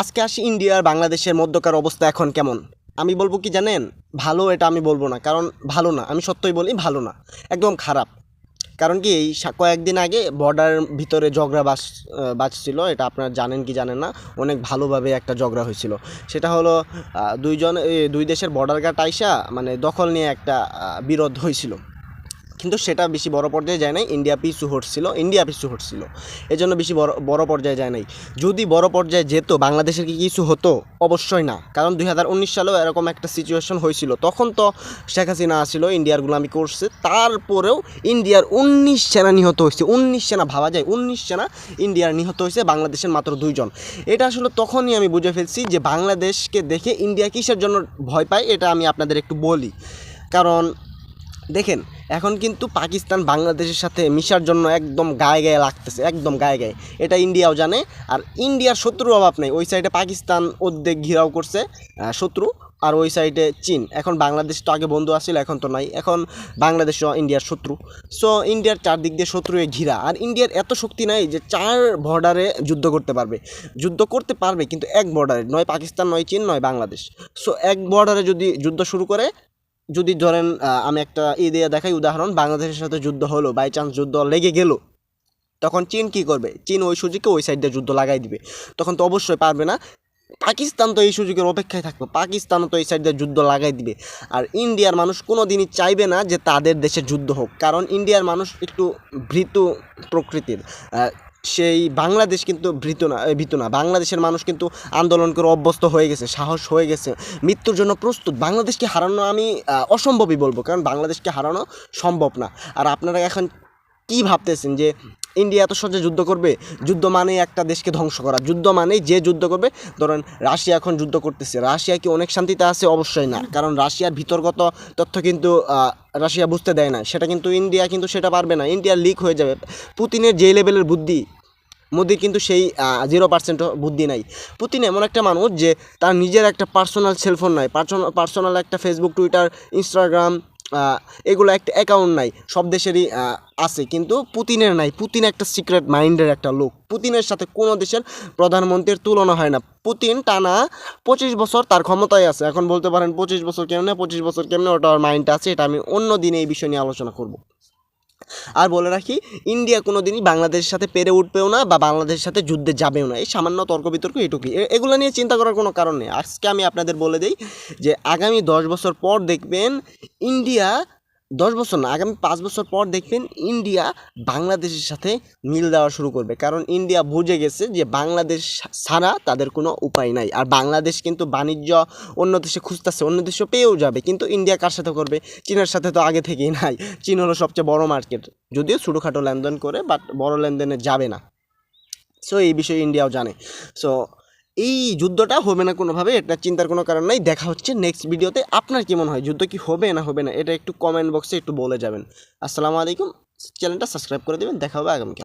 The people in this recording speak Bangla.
আজকে আসি ইন্ডিয়া আর বাংলাদেশের মধ্যকার অবস্থা এখন কেমন? আমি বলব কি জানেন? ভালো এটা আমি বলব না, কারণ ভালো না, আমি সত্যই বলি ভালো না, একদম খারাপ। কারণ কি, এই কয়েকদিন আগে বর্ডার ভিতরে ঝগড়া বাস বাজছিল, এটা আপনারা জানেন কি জানেন না, অনেক ভালোভাবে একটা ঝগড়া হয়েছিল। সেটা হলো দুইজন দুই দেশের বর্ডার গার্ড আইসা মানে দখল নিয়ে একটা বিরোধ হয়েছিল। কিন্তু সেটা বেশি বড় পর্যায়ে যায় নাই। ইন্ডিয়া পিছু হটছিল ইন্ডিয়া পিছু হটছিল এই জন্য বেশি বড় বড় পর্যায়ে যায় নাই। যদি বড় পর্যায়ে যেত, বাংলাদেশের কি কিছু হতো? অবশ্যই না। কারণ দুই হাজার উনিশ সালেও এরকম একটা সিচুয়েশন হয়েছিল। তখন তো শেখ হাসিনা আসছিল ইন্ডিয়ার গুলামি করছে। তারপরেও ইন্ডিয়ার উনিশ সেনা নিহত হয়েছে। উনিশ সেনা ভাবা যায়। উনিশ সেনা ইন্ডিয়ার নিহত হয়েছে, বাংলাদেশের মাত্র দুইজন। এটা আসলে তখনই আমি বুঝে ফেলছি যে বাংলাদেশকে দেখে ইন্ডিয়া কিসের জন্য ভয় পায়, এটা আমি আপনাদের একটু বলি। কারণ দেখেন এখন কিন্তু পাকিস্তান বাংলাদেশের সাথে মিশার জন্য একদম গায়ে গায়ে লাগতেছে, একদম গায়ে গায়ে। এটা ইন্ডিয়াও জানে, আর ইন্ডিয়ার শত্রুর অভাব নেই। ওই সাইডে পাকিস্তান অর্ধেক ঘিরাও করছে শত্রু, আর ওই সাইডে চীন। এখন বাংলাদেশ তো আগে বন্ধু আসছিল এখন তো নাই। এখন বাংলাদেশ ইন্ডিয়ার শত্রু। সো ইন্ডিয়ার চারদিক দিয়ে শত্রু ঘিরা। আর ইন্ডিয়ার এত শক্তি নাই যে চার বর্ডারে যুদ্ধ করতে পারবে। যুদ্ধ করতে পারবে কিন্তু এক বর্ডারে নয় পাকিস্তান, নয় চীন, নয় বাংলাদেশ। সো এক বর্ডারে যদি যুদ্ধ শুরু করে যদি ধরেন আমি একটা ই দিয়ে দেখাই উদাহরণ, বাংলাদেশের সাথে যুদ্ধ হলো বাই চান্স যুদ্ধ লেগে গেল, তখন চীন কি করবে? চীন ওই সুযোগে ওই সাইড দিয়ে যুদ্ধ লাগাই দিবে। তখন তো অবশ্যই পারবে না। পাকিস্তান তো এই সুযোগের অপেক্ষায় থাকবে। পাকিস্তানও তো এই সাইড দিয়ে যুদ্ধ লাগাই দিবে। আর ইন্ডিয়ার মানুষ কোনো দিনই চাইবে না যে তাদের দেশে যুদ্ধ হোক। কারণ ইন্ডিয়ার মানুষ একটু ভৃত প্রকৃতির। সেই বাংলাদেশ কিন্তু ভীত না ভীত না। বাংলাদেশের মানুষ কিন্তু আন্দোলন করে অভ্যস্ত হয়ে গেছে, সাহস হয়ে গেছে। মৃত্যুর জন্য প্রস্তুত। বাংলাদেশকে হারানো আমি অসম্ভবই বলব, কারণ বাংলাদেশকে হারানো সম্ভব না। আর আপনারা এখন কি ভাবতেছেন যে ইন্ডিয়া এত সহজে যুদ্ধ করবে? যুদ্ধ মানেই একটা দেশকে ধ্বংস করা। যুদ্ধ মানেই যে যুদ্ধ করবে, ধরেন রাশিয়া এখন যুদ্ধ করতেছে। রাশিয়া কি অনেক শান্তিতে আছে? অবশ্যই না। কারণ রাশিয়ার ভিতরগত তথ্য কিন্তু রাশিয়া বুঝতে দেয় না। সেটা কিন্তু ইন্ডিয়া কিন্তু সেটা পারবে না। ইন্ডিয়া লিক হয়ে যাবে। পুতিনের যে লেভেলের বুদ্ধি মোদির কিন্তু সেই জিরো পার্সেন্ট বুদ্ধি নাই। পুতিন এমন একটা মানুষ যে তার নিজের একটা পার্সোনাল সেলফোন নাই। পার্সোনাল একটা ফেসবুক টুইটার ইনস্টাগ্রাম এগুলো একটা অ্যাকাউন্ট নাই, সব দেশেরই আছে। কিন্তু পুতিনের নাই। পুতিন একটা সিক্রেট মাইন্ডের একটা লোক। পুতিনের সাথে কোনো দেশের প্রধানমন্ত্রীর তুলনা হয় না। পুতিন টানা পঁচিশ বছর তার ক্ষমতায় আছে। এখন বলতে পারেন পঁচিশ বছর কেমনে, পঁচিশ বছর কেমনে ওটা ওর মাইন্ডটা আছে, এটা আমি অন্য দিনে এই বিষয় নিয়ে আলোচনা করব। আর বলে রাখি, ইন্ডিয়া কোনো দিনই বাংলাদেশের সাথে পেরে উঠবেও না বা বাংলাদেশের সাথে যুদ্ধে যাবেও না। এই সামান্য তর্ক বিতর্ক এটুকুই এগুলো নিয়ে চিন্তা করার কোনো কারণ নেই। আজকে আমি আপনাদের বলে দিই যে, আগামী দশ বছর পর দেখবেন, ইন্ডিয়া দশ বছর না, আগামী পাঁচ বছর পর দেখবেন ইন্ডিয়া বাংলাদেশের সাথে মিল দেওয়া শুরু করবে। কারণ ইন্ডিয়া বুঝে গেছে যে বাংলাদেশ ছাড়া তাদের কোনো উপায় নাই। আর বাংলাদেশ কিন্তু বাণিজ্য অন্য দেশে খুঁজতেছে, অন্য দেশে পেয়েও যাবে। কিন্তু ইন্ডিয়া কার সাথে করবে? চীনের সাথে তো আগে থেকেই নাই। চীন হলো সবচেয়ে বড় মার্কেট। যদিও ছোটোখাটো লেনদেন করে, বাট বড় লেনদেনে যাবে না। সো এই বিষয়ে ইন্ডিয়াও জানে। সো এই যুদ্ধটা হবে না কোনোভাবে, এটা চিন্তার কোনো কারণ নাই। দেখা হচ্ছে নেক্সট ভিডিওতে আপনার কি মনে হয়, যুদ্ধ কি হবে না হবে না? এটা একটু কমেন্ট বক্সে একটু বলে যাবেন। আসসালামু আলাইকুম। চ্যানেলটা সাবস্ক্রাইব করে দেবেন। দেখা হবে আগামীকাল।